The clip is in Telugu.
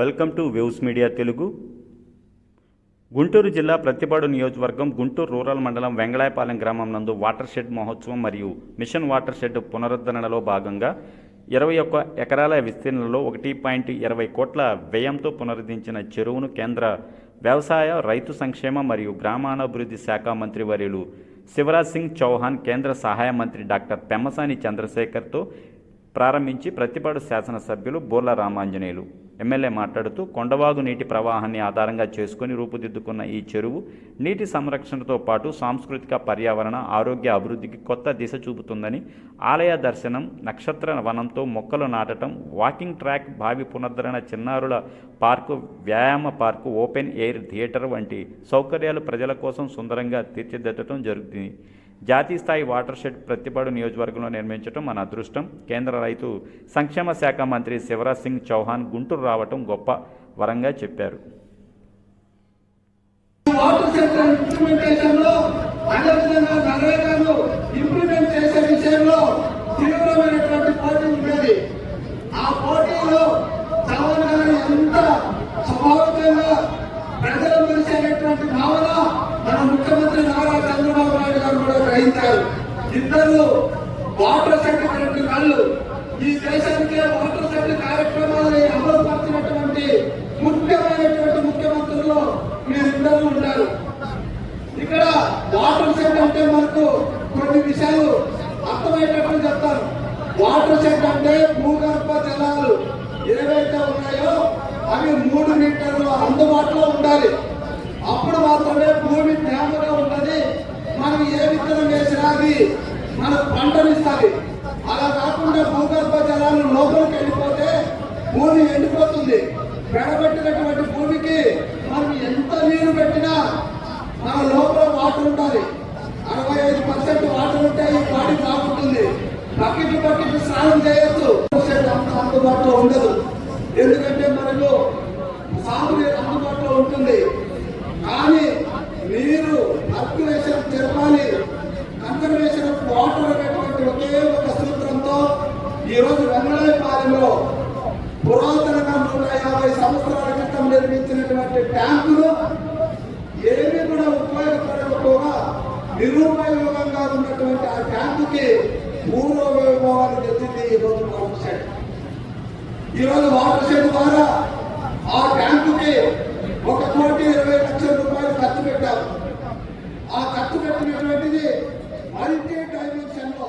Welcome to Waves Media Telugu. Guntur జిల్లా ప్రతిపాడు నియోజకవర్గం గుంటూరు రూరల్ మండలం వెంగళాయపాలెం గ్రామం నందు వాటర్ షెడ్ మహోత్సవం మరియు మిషన్ వాటర్ షెడ్ పునరుద్ధరణలో భాగంగా ఇరవై ఒక్క ఎకరాల విస్తీర్ణంలో ఒకటి పాయింట్ ఇరవై కోట్ల వ్యయంతో పునరుద్ధరించిన చెరువును కేంద్ర వ్యవసాయ రైతు సంక్షేమ మరియు గ్రామాభివృద్ధి శాఖ మంత్రి వర్యులు శివరాజ్ సింగ్ చౌహాన్ కేంద్ర సహాయ మంత్రి డాక్టర్ పెమ్మసాని చంద్రశేఖర్తో ప్రారంభించి ప్రతిపాడు శాసనసభ్యులు బోర్ల రామాంజనేయులు. ఎమ్మెల్యే మాట్లాడుతూ కొండవాగు నీటి ప్రవాహాన్ని ఆధారంగా చేసుకుని రూపుదిద్దుకున్న ఈ చెరువు నీటి సంరక్షణతో పాటు సాంస్కృతిక పర్యావరణ ఆరోగ్య అభివృద్ధికి కొత్త దిశ చూపుతుందని ఆలయ దర్శనం నక్షత్ర వనంతో మొక్కలు నాటడం వాకింగ్ ట్రాక్ భావి పునరుద్ధరణ చిన్నారుల పార్కు వ్యాయామ పార్కు ఓపెన్ ఎయిర్ థియేటర్ వంటి సౌకర్యాలు ప్రజల కోసం సుందరంగా తీర్చిదిద్దటం జరుగుతుంది. జాతీయ స్థాయి వాటర్ షెడ్ ప్రతిపాడు నియోజకవర్గంలో నిర్మించడం మన అదృష్టం. కేంద్ర రైతు సంక్షేమ శాఖ మంత్రి శివరాజ్ సింగ్ చౌహాన్ గుంటూరు రావటం గొప్ప వరంగా చెప్పారు. ఇంప్లిమెంట్ చేసే విషయంలో తీవ్రమైనటువంటి పోటీ ఉండేది. ఆ పోటీలో ఇద్దరు వాటర్ సెక్రటరీ కళ్ళు. ఈ దేశానికే వాటర్ సెక్రటరీ కార్యక్రమాలని అమలుపరిచినటువంటి ముఖ్యమైనటువంటి ముఖ్యమంత్రుల్లో మీరిద్దరు ఉంటారు ఇక్కడ వాటర్ సెట్ అంటే మనకు కొన్ని విషయాలు అర్థమయ్యేటట్లు చెప్తారు వాటర్ సెట్ అంటే భూగర్భ జలాలు ఏవైతే ఉన్నాయో అవి మూడు మీటర్లు అందుబాటులో ఉండాలి. ఇస్తుంది వేసినా పంటను మన అలా కాకుండా భూగర్భ జలాలు లోపలికి వెళ్ళిపోతే భూమి ఎండిపోతుంది. పెడబెట్టినటువంటి భూమికి మనం ఎంత నీరు పెట్టినా మన లోపల వాటర్ ఉండాలి. అరవై ఐదు పర్సెంట్ వాటర్ ఉంటే ఈ బాడీ బాగుంటుంది బకెట్ బకెట్ స్నానం చేయొచ్చు అంత అందుబాటులో ఉండదు. ఎందుకంటే మనకు నిరుపయోగంగా ఉన్నటువంటి ఆ ట్యాంకుకి పూర్వ వైభవాన్ని తెచ్చింది ఈరోజు వాటర్ షెడ్. ఈరోజు వాటర్ షెడ్ ద్వారా ఆ ట్యాంకుకి ఒక కోటి ఇరవై లక్షల రూపాయలు ఖర్చు పెట్టారు. ఆ ఖర్చు పెట్టినటువంటిది మల్టీ డైమెన్షన్లో